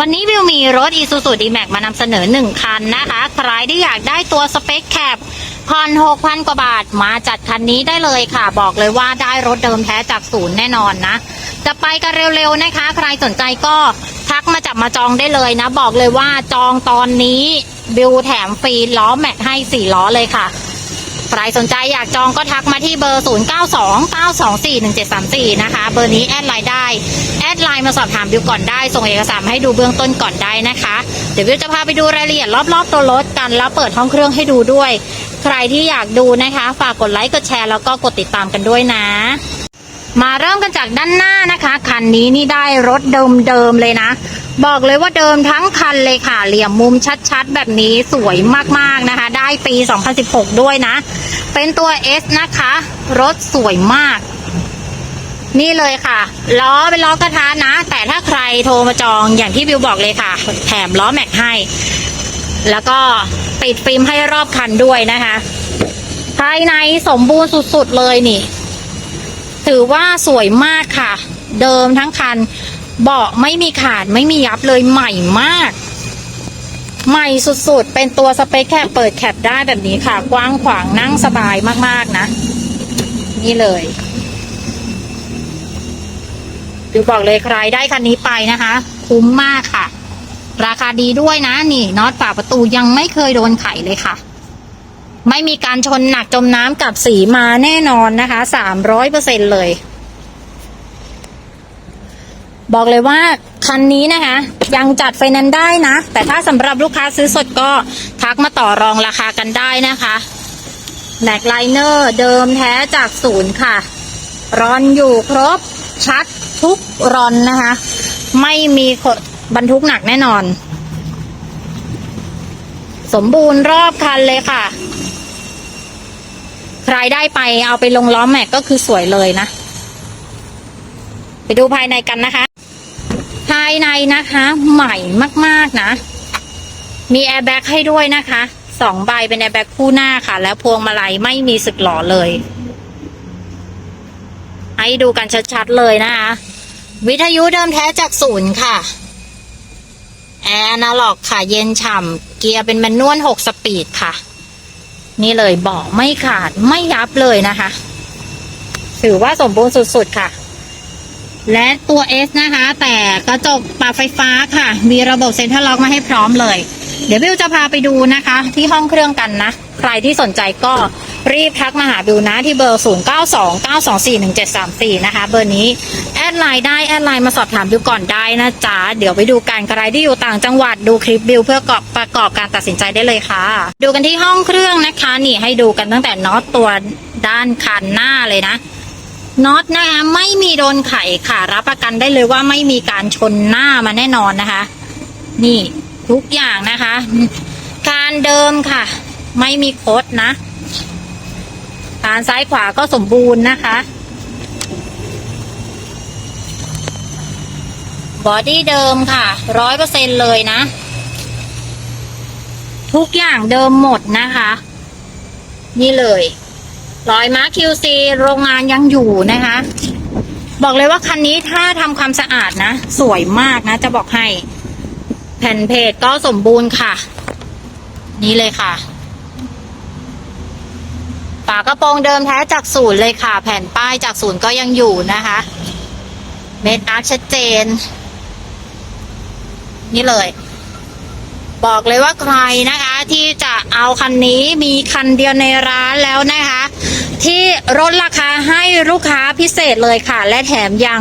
วันนี้วิวมีรถ Isuzu D-Max มานำเสนอ 1 คันนะคะ ใครที่อยากได้ตัวสเปคแคปผ่อน6,000 กว่าบาทมาจัดคันนี้ได้เลยค่ะ บอกเลยว่าได้รถเดิมแท้จากศูนย์แน่นอนนะ จะไปกันเร็วๆนะคะ ใครสนใจก็ทักมาจับมาจองได้เลยนะ บอกเลยว่าจองตอนนี้บิวแถมฟรีล้อแม็กให้ 4 ล้อเลยค่ะ รสนใจอยากจองก็ทักมาที่เบอร์ 0929241734 นะคะ เบอร์นี้แอดไลน์ได้ แอดไลน์มาสอบถามบิวก่อนได้ ส่งเอกสารมาให้ดูเบื้องต้นก่อนได้นะคะ เดี๋ยวบิวจะพาไปดูรายละเอียดรอบๆตัวรถกันแล้วเปิดห้องเครื่องให้ดูด้วย ใครที่อยากดูนะคะ ฝากกดไลค์กดแชร์แล้วก็กดติดตามกันด้วยนะมาเริ่มกันจากด้านหน้านะคะ คันนี้นี่ได้รถเดิมๆเลยนะ บอกเลยว่าเดิมทั้งคันเลยค่ะ เหลี่ยมมุมชัดๆ แบบนี้สวยมากๆนะคะ ได้ปี 2016 ด้วยนะ เป็นตัว S นะคะ รถสวยมาก นี่เลยค่ะ ล้อเป็นล้อกระทะนะ แต่ถ้าใครโทรมาจองอย่างที่บิวบอกเลยค่ะ แถมล้อแม็กให้ แล้วก็ปิดฟิล์มให้รอบคันด้วยนะคะ ภายในสมบูรณ์สุดๆเลยนี่ ถือว่าสวยมากค่ะ เดิมทั้งคัน เบาะไม่มีขาดไม่มียับเลยใหม่มาก ใหม่สุดๆ เป็นตัวสเปคแคปเปิดแคปได้แบบนี้ค่ะ กว้างขวางนั่งสบายมากๆนะ นี่เลยดูบอกเลยใครได้คันนี้ไปนะคะ คุ้มมากค่ะ ราคาดีด้วยนะ นี่น็อตฝาประตูยังไม่เคยโดนไขเลยค่ะ ไม่มีการชนหนักจมน้ำกับสีมาแน่นอนนะคะสามร้อยเปอร์เซ็นเลย บอกเลยว่าคันนี้นะคะ ยังจัดไฟแนนซ์ได้นะ แต่ถ้าสำหรับลูกค้าซื้อสดก็ทักมาต่อรองราคากันได้นะคะแม็กไลเนอร์เดิมแท้จากศูนย์ค่ะรอนอยู่ครบชัดทุกรอนนะคะ ไม่มีบรรทุกหนักแน่นอน สมบูรณ์รอบคันเลยค่ะ ใครได้ไปเอาไปลงล้อแม็กก็คือสวยเลยนะ ไปดูภายในกันนะคะ ภายในนะคะ ใหม่มากๆนะ มีแอร์แบ็กให้ด้วยนะคะสองใบเป็นแอร์แบ็กคู่หน้าค่ะ แล้วพวงมาลัยไม่มีสึกหล่อเลย ให้ดูกันชัดๆเลยนะคะ วิทยุเดิมแท้จากศูนย์ค่ะ แอร์อนาล็อกค่ะ เย็นฉ่ำเกียร์เป็นแมนนวลหกสปีดค่ะ นี่เลยเบาะไม่ขาดไม่ยับเลยนะคะ ถือว่าสมบูรณ์สุดๆค่ะ และตัว S นะคะ แต่กระจกปรับไฟฟ้าค่ะ มีระบบเซ็นทรัลล็อกมาให้พร้อมเลย เดี๋ยวบิวจะพาไปดูนะคะ ที่ห้องเครื่องกันนะ ใครที่สนใจก็รีบทักมาหาบิวนะที่เบอร์ 0929241734 นะคะ เบอร์นี้ แอดไลน์ได้ แอดไลน์มาสอบถามบิวก่อนได้นะจ๊ะ เดี๋ยวไปดูกันใครที่อยู่ต่างจังหวัดดูคลิปบิวเพื่อประกอบประกอบการตัดสินใจได้เลยค่ะ ดูกันที่ห้องเครื่องนะคะ นี่ให้ดูกันตั้งแต่น็อตตัวด้านคันหน้าเลยนะ น็อตนะคะไม่มีโดนไข่ค่ะ รับประกันได้เลยว่าไม่มีการชนหน้ามาแน่นอนนะคะ นี่ทุกอย่างนะคะ การเดิมค่ะ ไม่มีโคดนะการซ้ายขวาก็สมบูรณ์นะคะบอดี้เดิมค่ะร้อยเปอร์เซ็นเลยนะ ทุกอย่างเดิมหมดนะคะ นี่เลย รอยมาร์ค QC โรงงานยังอยู่นะคะ บอกเลยว่าคันนี้ถ้าทำความสะอาดนะ สวยมากนะ จะบอกให้ แผ่นเพจก็สมบูรณ์ค่ะ นี่เลยค่ะฝากระโปรงเดิมแท้จากศูนย์เลยค่ะ แผ่นป้ายจากศูนย์ก็ยังอยู่นะคะ เมดอาร์ชัดเจน นี่เลย บอกเลยว่าใครนะคะที่จะเอาคันนี้มีคันเดียวในร้านแล้วนะคะ ที่ลดราคาให้ลูกค้าพิเศษเลยค่ะ และแถมยัง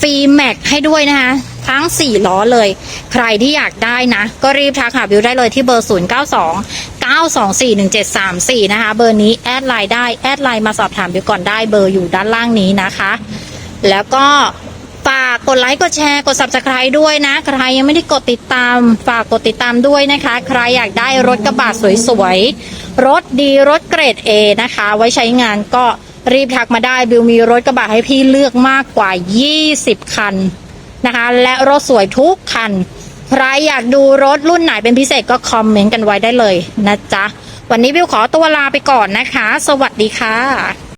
ฟรีแม็กให้ด้วยนะคะ ทั้ง 4 ล้อเลย ใครที่อยากได้นะ ก็รีบทักหาบิวได้เลยที่เบอร์ 0 9 2 9 2 4 1 7 3 4 นะคะ เบอร์นี้แอดไลน์ได้ แอดไลน์มาสอบถามบิวก่อนได้เบอร์อยู่ด้านล่างนี้นะคะ แล้วก็ กดไลค์กดแชร์กด subscribe ด้วยนะ ใครยังไม่ได้กดติดตามฝากกดติดตามด้วยนะคะ ใครอยากได้รถกระบะสวยๆ รถดีรถเกรด A นะคะ ไว้ใช้งานก็รีบทักมาได้บิวมีรถกระบะให้พี่เลือกมากกว่า 20 คันนะคะ และรถสวยทุกคัน ใครอยากดูรถรุ่นไหนเป็นพิเศษก็คอมเมนต์กันไว้ได้เลยนะจ๊ะ วันนี้บิวขอตัวลาไปก่อนนะคะ สวัสดีค่ะ